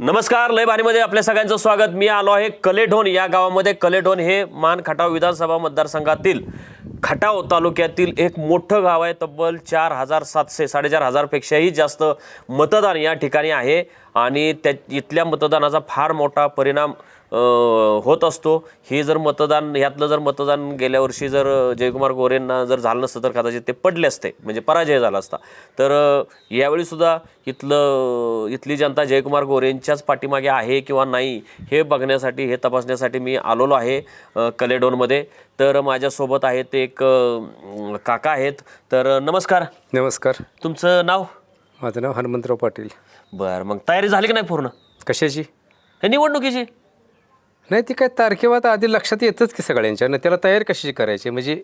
नमस्कार लयबारीमध्ये आपल्या सगळ्यांचं स्वागत. मी आलो आहे कलेढोन या गावामध्ये. कलेढोन हे मान खटाव विधानसभा मतदारसंघातील खटाव तालुक्यातील एक मोठं गाव आहे. तब्बल चार हजार सातशे साडेचार हजारपेक्षाही जास्त मतदान या ठिकाणी आहे. आणि त्या इथल्या मतदानाचा फार मोठा परिणाम होत असतो. हे जर मतदान ह्यातलं जर मतदान गेल्या वर्षी जर जयकुमार गोरेंना जर झालं नसतं तर कदाचित ते पडले असते. म्हणजे पराजय झाला असता. तर अ, यावेळी सुद्धा इथलं इथली जनता जयकुमार गोरेंच्याच पाठीमागे आहे किंवा नाही हे बघण्यासाठी हे तपासण्यासाठी मी आलेलो आहे कलेडोनमध्ये. तर माझ्यासोबत आहेत एक काका आहेत. तर नमस्कार. नमस्कार. तुमचं नाव? माझं नाव हनुमंतराव पाटील. बरं मग तयारी झाली की नाही पूर्ण? कशाची? हे निवडणुकीची. नाही ती काय तारखेवाद आधी लक्षात येतच की सगळ्यांच्या. ना त्याला तयारी कशाची करायची? म्हणजे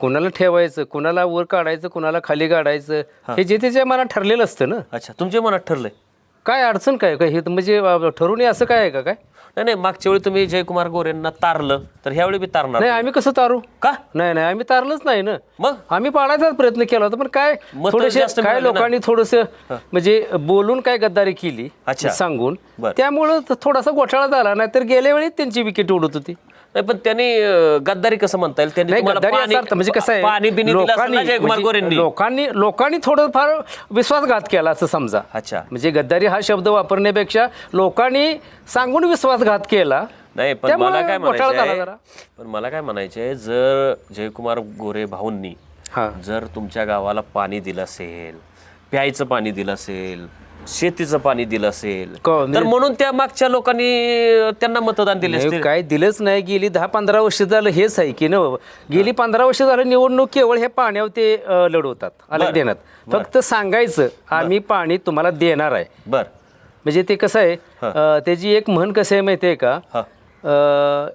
कुणाला ठेवायचं कुणाला वर काढायचं कुणाला खाली काढायचं हे. जे त्याच्या मनात ठरलेलं असतं ना. अच्छा तुमच्या मनात ठरलंय. काय अडचण काय? काय हे तर म्हणजे अं, ठरवून ये असं काय आहे का काय? नाही नाही मागच्या वेळी तुम्ही जयकुमार गोरेंना तारलं तर ह्यावेळी बी तारणार नाही आम्ही कसं तारू? का? नाही नाही आम्ही तारलंच नाही ना. मग? आम्ही पाडायचाच प्रयत्न केला होता पण काय मतं थोडेसे जास्त काय मिळाली ना. लोकांनी थोडस म्हणजे बोलून काय गद्दारी केली अच्छा. सांगून. बरं. त्यामुळं थोडासा घोटाळा झाला नाही तर गेल्या वेळी त्यांची विकेट उडत होती. नाही पण त्यांनी गद्दारी कसं म्हणता येईल? त्यांनी नाही तुम्हाला गद्दारी पाणी- असा अर्थ म्हणजे कसं पाणी आहे बिनी दिलं असेल ना लोकांनी जयकुमार म्हणजे गोरेंनी लोकांनी लोकांनी थोडंफार विश्वासघात केला असं समजा. अच्छा. म्हणजे गद्दारी हा शब्द वापरण्यापेक्षा लोकांनी सांगून विश्वासघात केला. नाही पण त्यामुळे मला काय घोटाळा म्हणायचं झाला आहे- जरा. पण मला काय म्हणायचं आहे जर जयकुमार गोरे भाऊंनी हा. जर तुमच्या गावाला पाणी दिलं असेल प्यायचं पाणी दिलं असेल शेतीचं पाणी दिलं असेल क- तर म्हणून त्या मागच्या लोकांनी त्यांना मतदान दिले नाही, असतील. काय दिलंच नाही गेली दहा पंधरा वर्ष झालं हेच आहे की न गेली पंधरा वर्ष झालं निवडणूक केवळ हे पाण्यावर ते अं, लढवतात अलग देण्यात. फक्त सांगायचं आम्ही पाणी तुम्हाला देणार आहे. बर. म्हणजे ते कसं आहे अं, त्याची एक म्हण कसं आहे माहिती आहे का? हा. अं,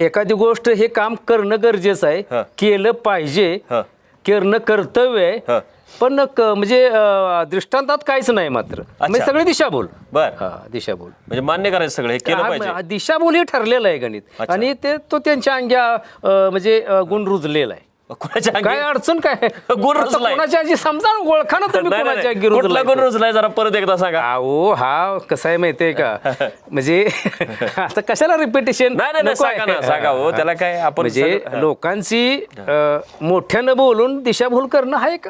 एखादी गोष्ट हे काम करणं गरजेचं हा. आहे केलं पाहिजे हा. करणं कर्तव्य आहे पण क- म्हणजे अं, दृष्टांतात काहीच नाही मात्र. म्हणजे सगळे दिशाभूल. बर. हा दिशाभूल. म्हणजे मान्य करायचं सगळं हे केलं पाहिजे. हा, दिशाभूल हे ठरलेलं आहे गणित. आणि ते तो त्यांच्या अंग्या अं, म्हणजे अं, गुण रुजलेला आहे. कोणाच्या अंगी- काय अडचण काय? गुण रुजलाय. कोणाच्या आजी समजा ओळखा ना तुम्ही नाही, कोणाच्या नाही, अंगी कुठला रुजलाय गुण तो. रुजलाय जरा परत एकदा सांगा. अहो हा कसा आहे माहितीये का? म्हणजे आता कशाला रिपिटेशन नाही, नाही, नाही, सांगा ना, सांगा हो. त्याला काय आपण म्हणजे सगळं- लोकांची अं, मोठ्यानं बोलून दिशाभूल करणं हा एक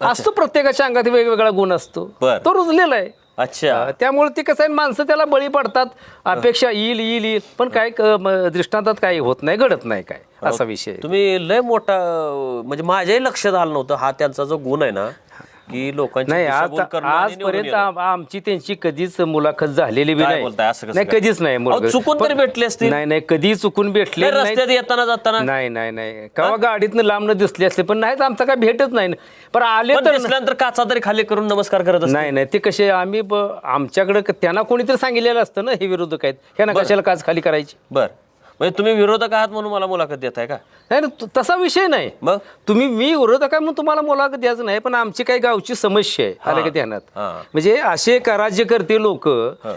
असतो प्रत्येकाच्या अंगात वेगवेगळा गुण असतो. बर. तो रुजलेला आहे. अच्छा. त्यामुळे ते कसं आहे माणसं त्याला बळी पडतात. अपेक्षा येईल येईल येईल. पण काय क- म- दृष्टांतात काही होत नाही घडत नाही काय असा विषय आहे. तुम्ही लय मोठा म्हणजे माझ्याही लक्षात आलं नव्हतं. हा त्यांचा जो गुण आहे ना की लोकांची नाही दिशाभूल आता करणं आणि निवडून आजपर्यंत येणं. आम- आमची त्यांची कधीच मुलाखत झालेली बी काय नाही बोलताय? असं कसं नाही काय? कधीच नाही अहो. चुकून तरी भेटले असतील. नाही नाही कधी चुकून भेटले नाही, नाही रस्त्यात येताना जाताना नाही नाही नाही केव्हा गाडीतनं लांब न दिसले असले पण नाहीत आमचा काय भेटत नाही ना. पण आले पण तर दिसल्यानंतर काचा तरी खाली करून नमस्कार करत असतील. नाही नाही ते कसे आम्ही ब- आमच्याकडे क- त्यांना कोणीतरी सांगितलेलं असतं ना हे विरोधक आहेत ह्यांना कशाला काच खाली करायची बर म्हणजे तुम्ही विरोधक आहात म्हणून मला मुलाखत देत आहे का? नाही ना त- तसा विषय नाही. मग? तुम्ही मी विरोधक आहे म्हणून तुम्हाला मुलाखत द्यायचं नाही पण आमची काही गावची समस्या आहे आलं का ध्यानात? हा. म्हणजे असे का राज्यकर्ते लोक हा.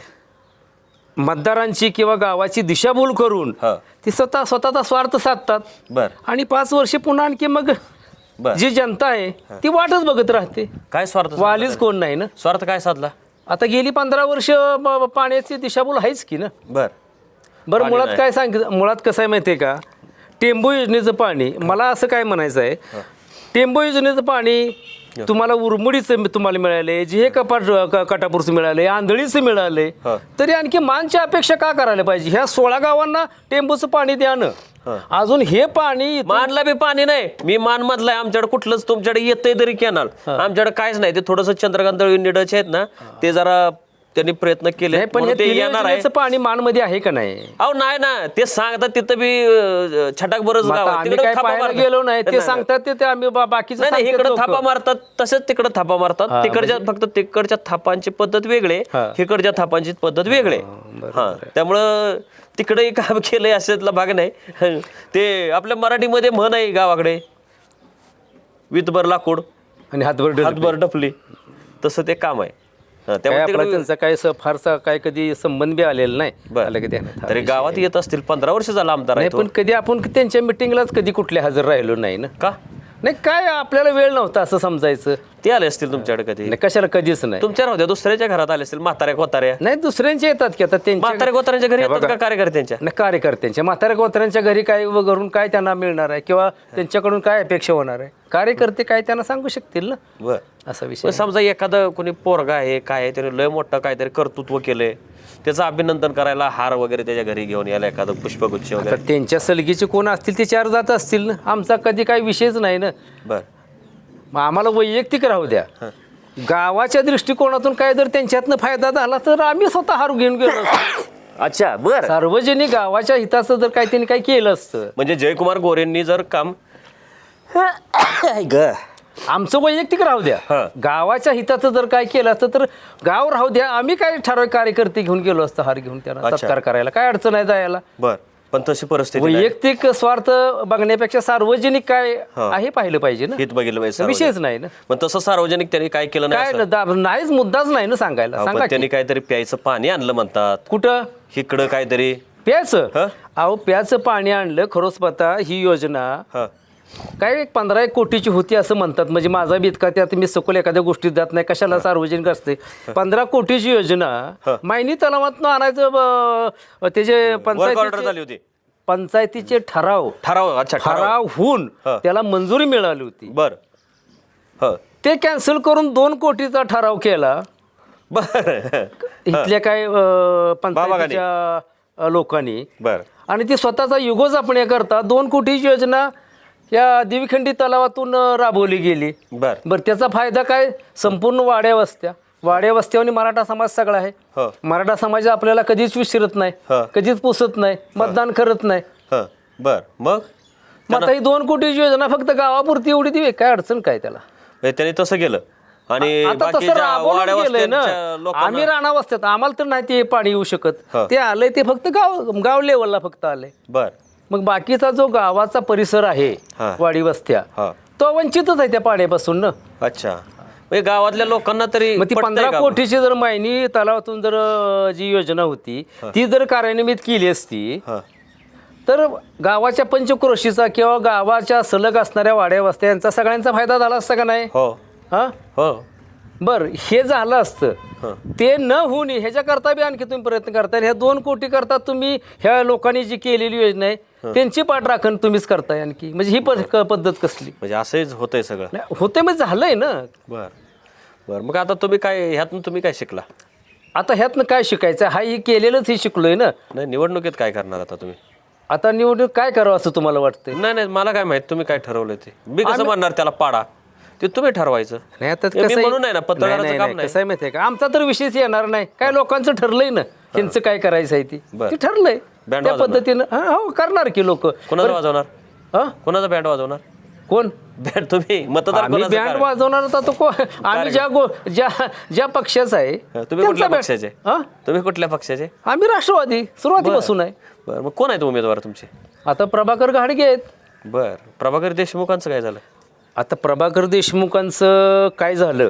मतदारांची किंवा गावाची दिशाभूल करून हा. ती स्वतः स्वतःचा स्वार्थ साधतात. बर. आणि पाच वर्ष पुन्हा आणखी मग बर. जी जनता आहे ती वाटच बघत राहते. काय स्वार्थ साधला वालीच? कोण नाही ना? स्वार्थ काय साधला? आता गेली पंधरा वर्ष ब- ब- पाण्याची दिशाभूल आहेच की ना? बर. बरं मुळात. काय सांग मुळात कसं आहे माहिती आहे का? टेंबू योजनेचं पाणी मला असं काय म्हणायचं आहे टेंबू योजनेचं पाणी तुम्हाला उरमुडीचं तुम्हाला मिळाले जे हे कपाट कटापूरचं मिळाले आंधळीचं मिळाले. तरी आणखी मानची अपेक्षा का करायला पाहिजे? ह्या सोळा गावांना टेंबूचं पाणी द्यानं अजून हे पाणी मानला बी पाणी नाही. मी मान मधलाय आमच्याकडे कुठलंच तुमच्याकडे येतंय तरी कॅनल आमच्याकडे काहीच नाही. ते थोडस चंद्रकांत निडचे आहेत ना ते जरा त्यांनी प्रयत्न केले. नाही पण हे म्हणून ते तिन्ही येणार आहे. योजनेचं पाणी मानमध्ये आहे का नाही? अहो नाही ना. ते सांगतात तिथं बी अं, छटाक बरंच मग गाव आता आहे. आम्ही तिकडं काय थापा पाहायला मारतात. गेलो नाही ते सांगतात ते- ते आम्ही बा- बाकीचं नाही नाही सांगतात इकडे लोकं. थापा मारतात. तसंच तिकडे थापा मारतात. तिकडच्या फक्त तिकडच्या थापांची पद्धत वेगळे हा. इकडच्या थापांची पद्धत वेगळे. हा त्यामुळं तिकडे काम केलंय अशातला भाग नाही. ते आपल्या मराठीमध्ये म्हण आहे गावाकडे. वितभर लाकूड. आणि हातभर हातभर डफली तसं ते काम आहे. त्यामुळे तिकडे फारसा काय कधी संबंध बी आलेला नाही. बरं. आलं की ध्यानात. हा तरी विषय. गावात येत असतील पंधरा वर्ष झाला आमदार आहे नाही पण कधी आपण त्यांच्या मिटिंगलाच कधी कुठले हजर राहिलो नाही ना. का? नाही काय आपल्याला वेळ नव्हता असं समजायचं. ते आले असतील तुमच्याकडे कधी? नाही, कशाला कधीच नाही. तुमच्या द्या दुसऱ्याच्या घरात आले असतील म्हाताऱ्या कोताऱ्या. नाही दुसऱ्यांचे येतात की आता त्यांच्या म्हाताऱ्या कोताऱ्यांच्या घरी येतात. का कार्यकर्त्यांच्या? नाही, कार्यकर्त्यांच्या. म्हाताऱ्या गोत्र्यांच्या घरी काय वगैरून काय त्यांना मिळणार आहे? किंवा त्यांच्याकडून काय अपेक्षा होणार आहे? कार्यकर्ते काय त्यांना सांगू शकतील ना? बर. असा विषय पण समजा एखादं कोणी पोरगा आहे काय आहे, त्याने लय मोठं काहीतरी कर्तृत्व केलंय त्याचं अभिनंदन करायला हार वगैरे त्याच्या घरी घेऊन यायला एखादं पुष्पगुच्छ वगैरे. त्यांच्या सलगीचे कोण असतील ते चार जात असतील ना? आमचा कधी काही विषयच नाही ना. बर. मग आम्हाला वैयक्तिक राहू द्या. गावाच्या दृष्टिकोनातून काय जर त्यांच्यातनं फायदा झाला तर आम्ही स्वतः हार घेऊन गेलो असतो. अच्छा बर. सार्वजनिक गावाच्या हिताचं जर काही त्यांनी काही केलं असतं. म्हणजे जयकुमार गोरेंनी जर काम ग. आमचं वैयक्तिक राहू. द्या. गावाच्या हिताचं जर काय केलं असतं तर गाव राहू द्या. आम्ही काय ठराविक कार्यकर्ते घेऊन गेलो असतो हार घेऊन त्यांना. सत्कार करायला. काय अडचण आहे जायला? बर. पण तशी परिस्थिती. वैयक्तिक स्वार्थ बघण्यापेक्षा सार्वजनिक काय आहे पाहिलं पाहिजे ना? हित बघितलं पाहिजे. विषयच नाही ना? मग तसं सार्वजनिक त्यांनी काय केलं काय नाहीच मुद्दाच नाही ना सांगायला. सांगा पण. त्यांनी काहीतरी प्यायचं पाणी आणलं म्हणतात. कुठं? इकडं काहीतरी. प्यायचं? अहो प्याचं पाणी आणलं खरोच पता ही योजना काय एक पंधरा एक कोटीची होती असं म्हणतात. म्हणजे माझा बी इतका त्यात मी सखोल एखाद्या गोष्टीत जात नाही. कशाला सार्वजनिक असते? पंधरा कोटीची योजना. मायनी तलावातनं आणायचं त्याचे ऑर्डर पंचायतीचे झाली होती. पंचायतीचे ठराव. ठराव अच्छा ठराव. होऊन. त्याला मंजुरी मिळाली होती. बर. ह. ते कॅन्सल करून दोन कोटीचा ठराव केला. बर. इथल्या काय पंचायतीच्या लोकांनी. बर. आणि ती स्वतःचा युगो जपण्याकरता दोन कोटीची योजना या देवीखंडी तलावातून अं, राबवली गेली. बर. बरं त्याचा फायदा काय? संपूर्ण वाड्या वस्त्या. वाड्या वस्त्यावर मराठा समाज सगळा आहे. ह. मराठा समाज आपल्याला कधीच विसरत नाही हा. कधीच पुसत नाही मतदान करत नाही. ह. बर मग? मग आता ही दोन कोटीची योजना फक्त गावापुरती एवढी दिवे काय अडचण काय त्याला? म्हणजे त्यांनी तसं केलं. आणि आता तसं बाकीच्या राबवलं वाड्या गेलंय ना लोकांना आम्ही राणावस्थेत आम्हाला तर नाही ते पाणी येऊ शकत. हा. ते आलंय ते फक्त गाव गाव लेवलला फक्त आलंय. बर. मग बाकीचा जो गावाचा परिसर आहे हा. वाडी वस्त्या हा. तो वंचितच आहे त्या पाण्यापासून ना? अच्छा. म्हणजे गावातल्या लोकांना तरी मग ती पटतंय पंधरा का? कोटीची जर मायनी तलावातून जर अं, जी योजना होती ती जर कार्यान्वित केली असती हा. तर गावाच्या पंचक्रोशीचा किंवा गावाच्या सलग असणाऱ्या वाड्या वस्त्या यांचा सगळ्यांचा फायदा झाला असता का नाही? हो. हा? हो. बर हे झालं असतं. ते न होऊन ह्याच्याकरता बी आणखी तुम्ही प्रयत्न करताय. ह्या दोन कोटी करता तुम्ही ह्या लोकांनी जी केलेली योजना आहे त्यांची पाठराखण तुम्हीच करताय आणखी. म्हणजे ही पद्धत कसली? म्हणजे असंच होतंय सगळं. होते मग झालंय ना. बर. बर मग आता तुम्ही काय ह्यातून तुम्ही काय शिकला? आता ह्यातनं काय शिकायचं? हा हे केलेलंच हे शिकलोय ना. नाही निवडणुकीत काय करणार आता तुम्ही? आता निवडणूक काय करावं असं तुम्हाला वाटतंय? नाही नाही मला काय माहीत तुम्ही काय ठरवलं ते? मी कसं म्हणणार त्याला पाडा? ते तुम्ही ठरवायचं. नाही आता मी कसं म्हणून नाही ना, पत्रकाराचं नाही, काम नाही, नाही. कसं आहे माहिती आहे का? आमचा तर विषयच येणार नाही. काय लोकांचं ठरलंय ना त्यांचं काय करायचं आहे ती. बरं. ते ठरलंय. त्या वाजवणार. पद्धतीनं हा, हो करणार की लोक. कोणाचं वाजवणार? कोणाचा बँड वाजवणार? कोण? बँड तुम्ही मतदार आम्ही कोणाचं बँड? वाजवणार होता तो को आम्ही ज्या गो ज्या ज्या पक्षाचा आहे तुम्ही त्यांचा कुठल्या बँड- पक्षाचे? हा? तुम्ही कुठल्या पक्षाचे? आम्ही राष्ट्रवादी सुरुवातीपासून आहे. बर. मग कोण आहेत उमेदवार तुमचे? आता प्रभाकर घाडगे आहेत. बर. प्रभाकर देशमुखांचं काय झालं? आता प्रभाकर देशमुखांचं काय झालं.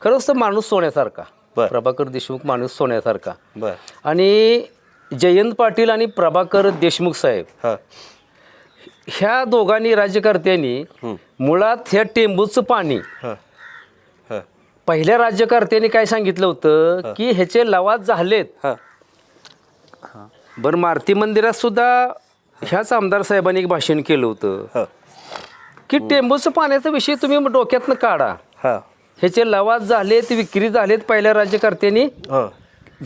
खरंच तर माणूस सोन्यासारखा. बर. प्रभाकर देशमुख माणूस सोन्यासारखा. बर. आणि जयंत पाटील आणि प्रभाकर देशमुख साहेब. हा. ह्या दोघांनी राज्यकर्त्यांनी मुळात ह्या टेंबूचं पाणी हा. हा. पहिल्या राज्यकर्त्यांनी काय सांगितलं होतं? की ह्याचे लवाद झालेत. हा. बरं मारुती मंदिरात सुद्धा ह्याच आमदार साहेबांनी एक भाषण केलं होतं. हा. की टेंबूचं पाण्याचा विषय तुम्ही डोक्यातनं काढा. हा. ह्याचे लवाद झालेत विक्री झालेत पहिल्या राज्यकर्त्यांनी. हा.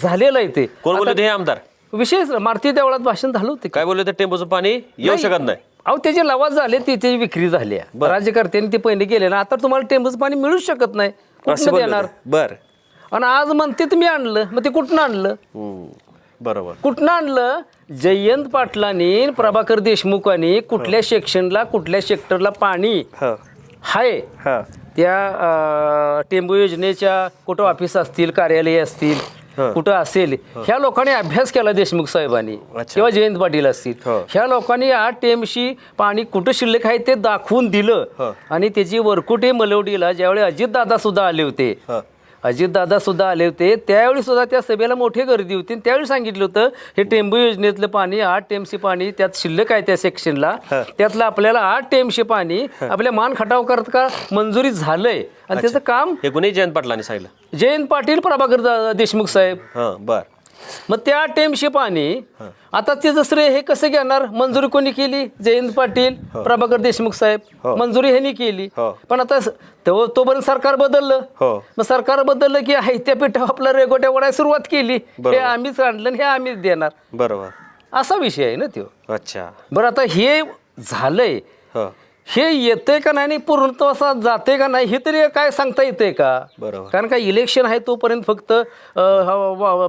झालेलं आहे ते. कोण बोलले होते हे आमदार? विशेष मारुती देवळात भाषण झालं होतं. काय बोलले होते टेम्पोचं पाणी? येऊ शकत नाही. अहो त्याचे लवाद झाले त्याची विक्री झाली आहे. राज्यकर्त्यांनी ते पहिले गेले ना आता तुम्हाला टेंबूचं पाणी मिळूच शकत नाही. कुठनं बोलले देणार? होते. बर. आणि आज म्हणते तुम्ही आणलं. मग ते कुठनं आणलं. बरोबर. कुठनं आणलं? जयंत पाटलांनी प्रभाकर देशमुखांनी कुठल्या सेक्शनला कुठल्या सेक्टरला पाणी हा. आहे हा. त्या अं, टेंबू योजनेच्या कुठं ऑफिस असतील कार्यालय असतील कुठं असेल ह्या लोकांनी अभ्यास केला देशमुख साहेबांनी. अच्छा. किंवा जयंत पाटील असतील. हो. ह्या लोकांनी या टेमशी पाणी कुठं शिल्लक आहे ते दाखवून दिलं. हो. आणि त्याची वरकुटे मलवडीला ज्यावेळी अजितदादा सुद्धा आले होते हा. अजितदादा सुद्धा आले होते. त्यावेळी सुद्धा त्या सभेला मोठी गर्दी होती. आणि त्यावेळी सांगितलं होतं हे टेंबू योजनेतलं पाणी आठ टेमशी पाणी त्यात शिल्लक आहे त्या सेक्शनला त्यातलं आपल्याला आठ टेमशी पाणी आपल्या मान खटाव करत का मंजुरी झालंय. आणि त्याचं काम हे कुणी जयंत पाटलांनी सांगितलं? जयंत पाटील प्रभाकर देशमुख साहेब. हां बर. मग त्या टेमशी पाणी आता त्याचं श्रेय हे कसं घेणार? मंजुरी कोणी केली? जयंत पाटील प्रभाकर देशमुख साहेब. मंजुरी ह्यांनी केली. हो. पण आता तो तोपर्यंत सरकार बदललं. हो. मग सरकार बदललं की आहे त्या पिठा आपला रेगोट्या वडायला सुरुवात केली. हे. आम्हीच आणलं आणि हे आम्हीच देणार. बरोबर. असा विषय आहे ना तो अच्छा. बरं आता हे झालंय. हो येतंय का नाही आणि पूर्णत्व असा जाते का नाही हे तरी काय सांगता येतंय का? बरोबर. कारण का इलेक्शन आहे तोपर्यंत फक्त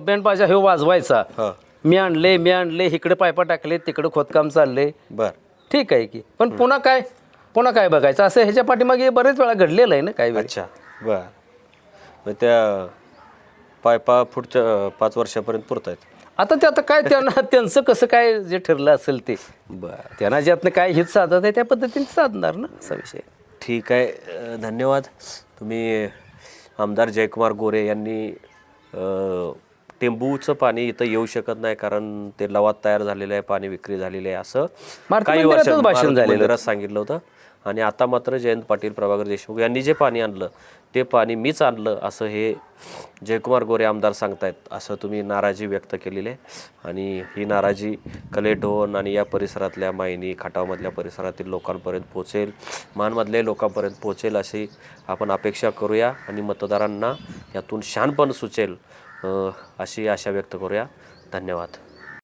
बँड हे वाजवायचा. हो. मी आणले मी आणले इकडे पायपा टाकले तिकडे खोदकाम चालले. बर. ठीक आहे की. पण पुन्हा काय पुन्हा काय बघायचं? असं ह्याच्या पाठीमागे बरेच वेळा घडलेलं आहे ना काही वेळ. अच्छा. बर. मग त्या पायपा पुढच्या पाच वर्षापर्यंत पुरत आहेत आता ते आता काय त्यांना त्यांचं कसं काय जे ठरलं असेल ते. बर त्यांना ज्यातनं काय हित साधत आहे त्या पद्धतीने साधणार ना असा विषय ठीक आहे अ, धन्यवाद. तुम्ही आमदार जयकुमार गोरे यांनी अ, टेंबूचं पाणी इथं येऊ शकत नाही कारण ते लवाद तयार झालेलं आहे पाणी विक्री झालेली आहे असं. मारुती काही मंदिरातच वर्षां- भाषण मारुती झालेलं मंदिरात सांगितलं होतं. आणि आता मात्र जयंत पाटील प्रभाकर देशमुख यांनी जे पाणी आणलं ते पाणी मीच आणलं असं हे जयकुमार गोरे आमदार सांगतायत. असं तुम्ही नाराजी व्यक्त केलेली आहे. आणि ही नाराजी कलेढोन आणि या परिसरातल्या मायनी खटावमधल्या परिसरातील लोकांपर्यंत पोचेल मानमधल्या लोकांपर्यंत पोचेल अशी आपण अपेक्षा करूया आणि मतदारांना यातून शानपण सुचेल अशी आशा व्यक्त करूया. धन्यवाद.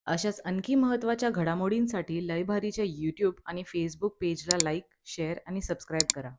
अशाच आणखी महत्त्वाच्या घडामोडींसाठी लयभारीच्या यूट्यूब आणि फेसबुक पेजला लाईक शेअर आणि सबस्क्राईब करा.